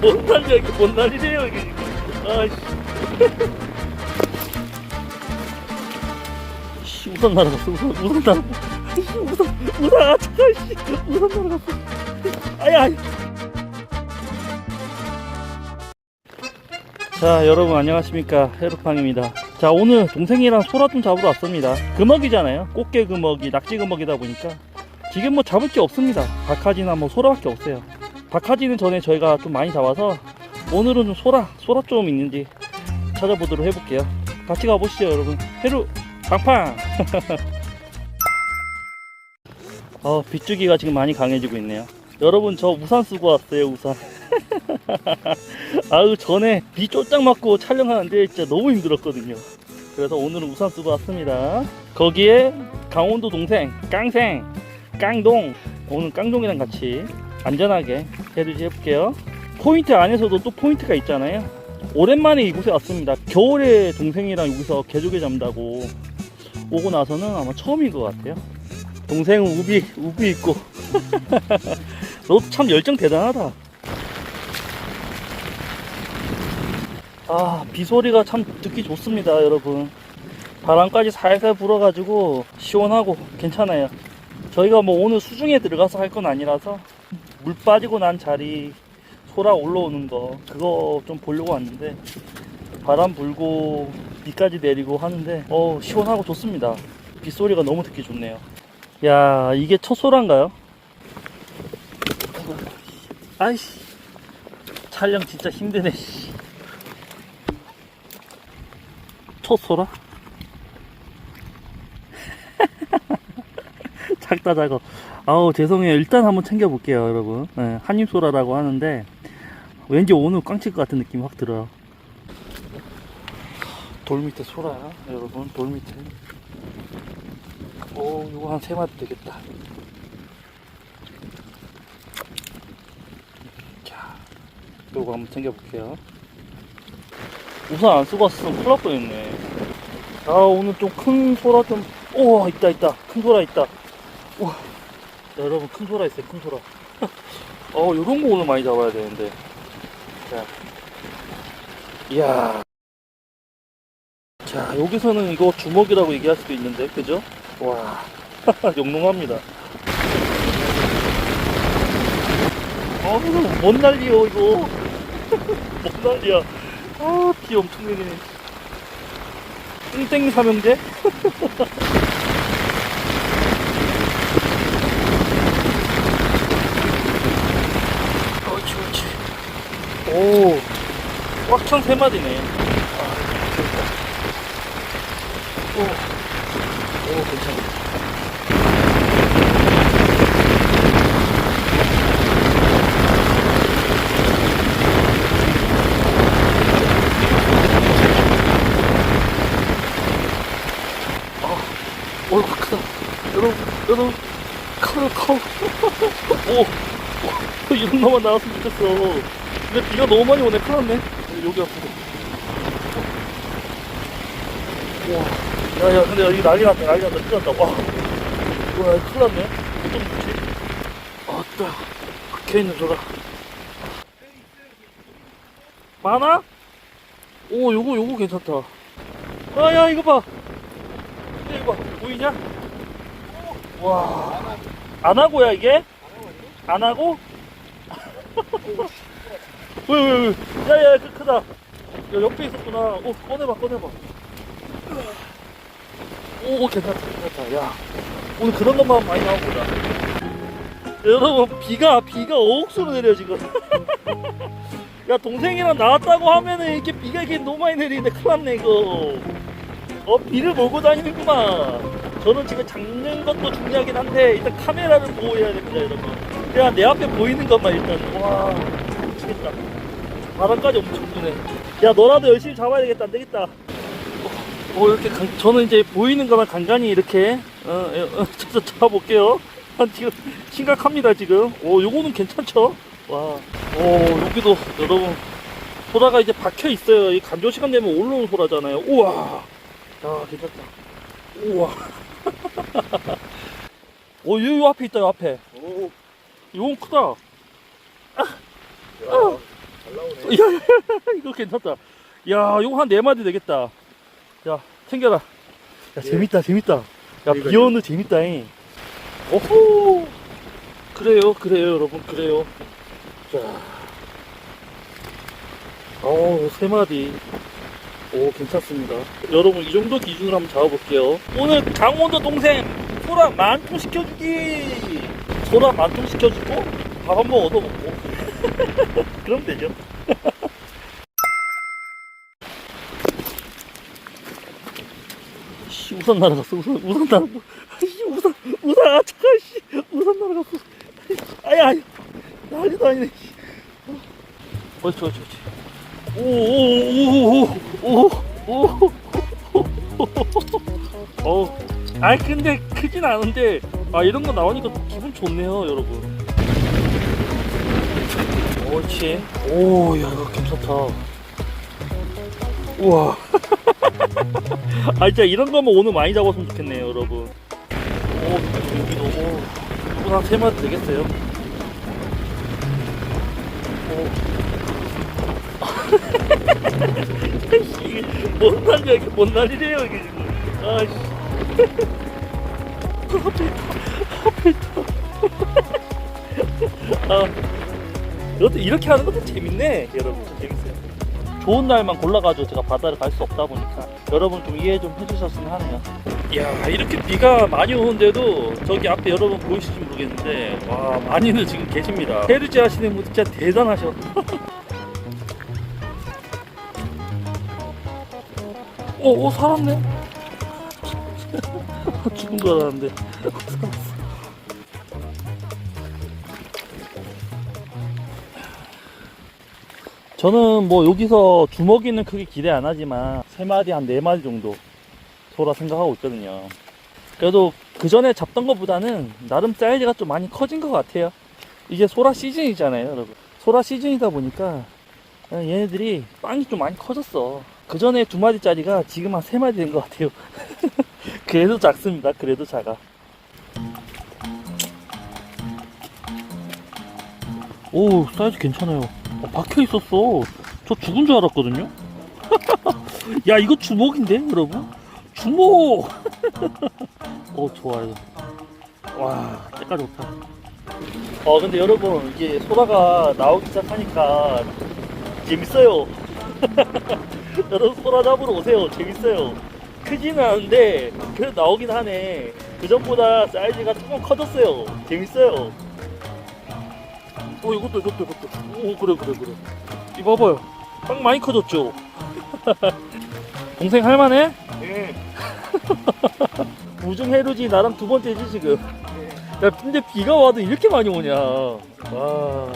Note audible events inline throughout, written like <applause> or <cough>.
뭔 난리야 이게 뭔 난리래요 이게. 아씨. 씨 우산 날아갔어 우산 우산 씨, 우산 우산 아 잠깐 씨. 우산 날아갔어. 아야. 자 여러분 안녕하십니까. 헤르팡입니다. 자 오늘 동생이랑 소라 좀 잡으러 왔습니다. 금어기잖아요. 꽃게 금어기 낙지 금어기다 보니까. 지금 뭐 잡을 게 없습니다. 박하지나 뭐 소라밖에 없어요 박하지는 전에 저희가 좀 많이 잡아서 오늘은 좀 소라 소라 좀 있는지 찾아보도록 해볼게요. 같이 가보시죠 여러분. 헤루 팡팡 <laughs> 어 빗주기가 지금 많이 강해지고 있네요. 여러분 저 우산 쓰고 왔어요 우산. <laughs> 아유 전에 비 쫄딱 맞고 촬영하는데 진짜 너무 힘들었거든요. 그래서 오늘은 우산 쓰고 왔습니다. 거기에 강원도 동생 깡생 깡동. 오늘 깡동이랑 같이 안전하게 해루지 해볼게요. 포인트 안에서도 또 포인트가 있잖아요. 오랜만에 이곳에 왔습니다. 겨울에 동생이랑 여기서 개조개 잡는다고 오고 나서는 아마 처음인 것 같아요. 동생은 우비 우비 있고. <laughs> 너 참 열정 대단하다. 아, 비 소리가 참 듣기 좋습니다, 여러분. 바람까지 살살 불어가지고 시원하고 괜찮아요. 저희가 뭐 오늘 수중에 들어가서 할 건 아니라서 물 빠지고 난 자리 소라 올라오는 거 그거 좀 보려고 왔는데 바람 불고 비까지 내리고 하는데 어 시원하고 좋습니다. 빗소리가 너무 듣기 좋네요. 야 이게 첫 소라인가요? 아이씨 촬영 진짜 힘드네. 씨. 첫 소라? <laughs> 작다 작어. 아우 죄송해요. 일단 한번 챙겨 볼게요, 여러분. 네, 한입 소라라고 하는데 왠지 오늘 꽝칠 것 같은 느낌이 확 들어요. 돌 밑에 소라야, 여러분. 돌 밑에. 오, 이거 한 세 마리 되겠다. 자, 이거 한번 챙겨 볼게요. 우산 안 쓰고 왔으면 큰일 날 뻔했네. 아, 오늘 좀 큰 소라 좀, 오, 있다, 있다. 큰 소라 있다. 우와. 야, 여러분, 큰 소라 있어요, 큰 소라. <laughs> 어, 요런 거 오늘 많이 잡아야 되는데. 자. 이야. 자, 여기서는 이거 주먹이라고 얘기할 수도 있는데, 그죠? 와. <laughs> 영롱합니다. 어, 뭔 난리요, 이거. <laughs> 뭔 난리야. 아, 비 엄청 내리네. 땡땡이 삼형제? 옳지, 옳지. 오, 꽉 찬 세 마리네. 아. 오, 오, 괜찮아. 오, 크다. 여러분, 여러분, 커요, 커. 오, 오, 이런 놈만 나왔으면 좋겠어. 근데 비가 너무 많이 오네. 큰일 났네. 여기 아프고. 와, 야, 야, 근데 여기 난리 났다, 난리 났다, 큰일 났다. 와, 와, 큰일 났네. 어떤 거지? 아따, 박혀있는 소라. 많아? 오, 요거, 요거 괜찮다. 아, 야, 이거 봐. 근데 이거 봐, 보이냐? 와, 안 하고야 이게? 안 하고? 왜, 왜, 왜? 야, 야, 그 크다. 야, 옆에 있었구나. 오, 꺼내봐, 꺼내봐. 오, 오, 괜찮다, 괜찮다. 야, 오늘 그런 것만 많이 나오보자. 여러분, 비가, 비가 억수로 내려, 지금. <laughs> 야, 동생이랑 나왔다고 하면은 이렇게 비가 이렇게 너무 많이 내리는데 큰일 났네, 이거. 어, 비를 몰고 다니는구만. 저는 지금 잡는 것도 중요하긴 한데, 일단 카메라를 보호해야 됩니다, 여러분. 그냥 내 앞에 보이는 것만 일단, 와, 미치겠다. 바람까지 엄청 부네. 야, 너라도 열심히 잡아야 되겠다, 안 되겠다. 어, 어, 이렇게, 간- 저는 이제 보이는 것만 간간히 이렇게, 어, 어, 어, <laughs> 저, 잡아볼게요. <laughs> 한 지금, 심각합니다, 지금. 오, 요거는 괜찮죠? 와, 오, 여기도, 여러분, 소라가 이제 박혀 있어요. 이 간조 시간 되면 올라오는 소라잖아요. 우와. 야, 괜찮다. 우와. <laughs> 오, 요, 요 앞에 있다, 요 앞에. 오, 이건 크다. 아, 잘 나오네. 야, 이거 괜찮다. 야, 이거 한 네 마디 되겠다. 야, 챙겨라. 야, 예. 재밌다, 재밌다. 야, 이거, 비어는 재밌다잉. 오호. 그래요, 그래요, 여러분, 그래요. 자. 어우, 세 마디. 오, 괜찮습니다. 여러분, 이 정도 기준으로 한번 잡아볼게요. 오늘 강원도 동생 소라 만통 시켜주기. 소라 만통 시켜주고 밥 한번 얻어먹고. <laughs> 그럼 되죠. 씨, 우산 날아갔어, 우산, 우산 날아갔어. 씨, 우산, 우산, 아, 잠깐, 씨, 우산 날아갔어. 아야, 아야, 난리도 아니네, 씨. 옳지, 옳지, 옳지. 오, 오, 오, 오, 오, 오, 오. 어, 아니, 근데 크진 않은데, 아, 이런 거 나오니까 기분 좋네요, 여러분. 옳지. 오, 야, 이거 괜찮다. 우와. <laughs> 아 진짜 이런 거면 오늘 많이 잡았으면 좋겠네요 여러분 오 여기도 오 이거 한세 마리 되겠어요 오 <laughs> 뭔 난리야 이게 뭔 난리래요 이게 지금 아씨 앞에 있다 아 이것도 이렇게 하는 것도 재밌네 여러분 재밌어요 좋은 날만 골라가지고 제가 바다를 갈 수 없다 보니까 여러분 좀 이해 좀 해주셨으면 하네요. 이야 이렇게 비가 많이 오는데도 저기 앞에 여러분 보이실지 모르겠는데 와 많이들 지금 계십니다. 헤르지 하시는 분 진짜 대단하셔. 오, <laughs> 오 살았네. <laughs> 죽은 줄 알았는데 <laughs> 저는 뭐 여기서 주먹이는 크게 기대 안 하지만 세 마디 한네 마디 정도 소라 생각하고 있거든요. 그래도 그 전에 잡던 것보다는 나름 사이즈가 좀 많이 커진 것 같아요. 이게 소라 시즌이잖아요, 여러분. 소라 시즌이다 보니까 얘네들이 빵이 좀 많이 커졌어. 그 전에 두 마디짜리가 지금 한 세 마디 된것 같아요. <laughs> 그래도 작습니다. 그래도 작아. 오, 사이즈 괜찮아요. 어, 박혀 있었어. 저 죽은 줄 알았거든요. <laughs> 야, 이거 주먹인데, 여러분? 주먹! <laughs> 어, 좋아요. 와, 때깔 좋다. 어, 근데 여러분, 이게 소라가 나오기 시작하니까 재밌어요. <laughs> 여러분, 소라 잡으러 오세요. 재밌어요. 크지는 않은데, 그래도 나오긴 하네. 그 전보다 사이즈가 조금 커졌어요. 재밌어요. 어 이것도 이것도 이것도. 오 그래 그래 그래. 이거 봐봐요. 빵 많이 커졌죠? <laughs> 동생 할만해? 예. <laughs> 우중 해루지 나랑 두 번째지 지금. 야 근데 비가 와도 이렇게 많이 오냐? 와.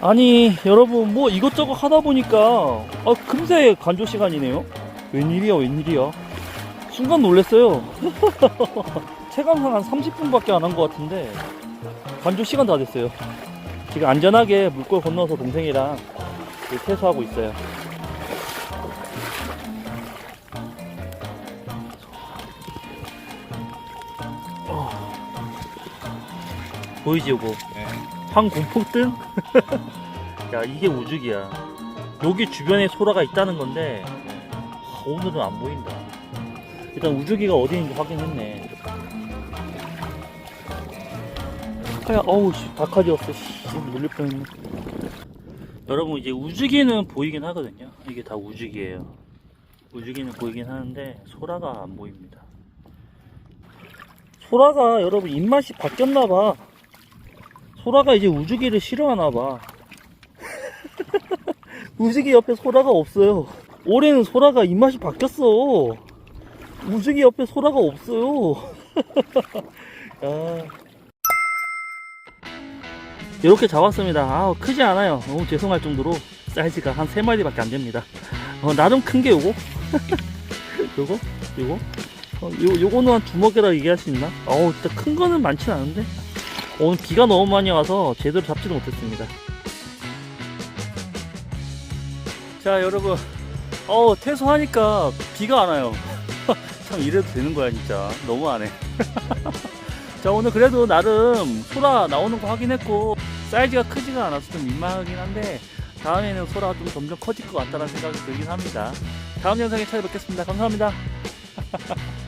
아니 여러분 뭐 이것저것 하다 보니까 아 금세 간조 시간이네요. 웬일이야 웬일이야. 순간 놀랬어요. <laughs> 체감상 한 30분밖에 안 한 것 같은데 간조 시간 다 됐어요 지금 안전하게 물골 건너서 동생이랑 그 퇴소하고 있어요. 어. 보이지 요거 네. 황공폭등? <laughs> 야 이게 우죽이야 여기 주변에 소라가 있다는 건데 하, 오늘은 안 보인다 일단 우죽이가 어디 있는지 확인했네 아야 어우 씨 박하지였어 씨 놀릴 뻔했네. 여러분 이제 우주기는 보이긴 하거든요. 이게 다 우주기예요. 우주기는 보이긴 하는데 소라가 안 보입니다. 소라가 여러분 입맛이 바뀌었나봐. 소라가 이제 우주기를 싫어하나봐. <laughs> 우주기 옆에 소라가 없어요. 올해는 소라가 입맛이 바뀌었어. 우주기 옆에 소라가 없어요. <laughs> 아. 이렇게 잡았습니다. 아, 크지 않아요. 너무 죄송할 정도로 사이즈가 한세 마리 밖에 안 됩니다. 어, 나름 큰 게 요거, <laughs> 요거, 요거, 어, 요 요거는 한 주먹이라 얘기할 수 있나? 어우, 진짜 큰 거는 많진 않은데 오늘 비가 너무 많이 와서 제대로 잡지도 못했습니다. 자, 여러분, 어 퇴소하니까 비가 안 와요. <laughs> 참 이래도 되는 거야 진짜. 너무 안 해. 자 오늘 그래도 나름 소라 나오는 거 확인했고 사이즈가 크지가 않아서 좀 민망하긴 한데 다음에는 소라가 좀 점점 커질 것 같다는 생각이 들긴 합니다. 다음 영상에 찾아뵙겠습니다. 감사합니다 <laughs>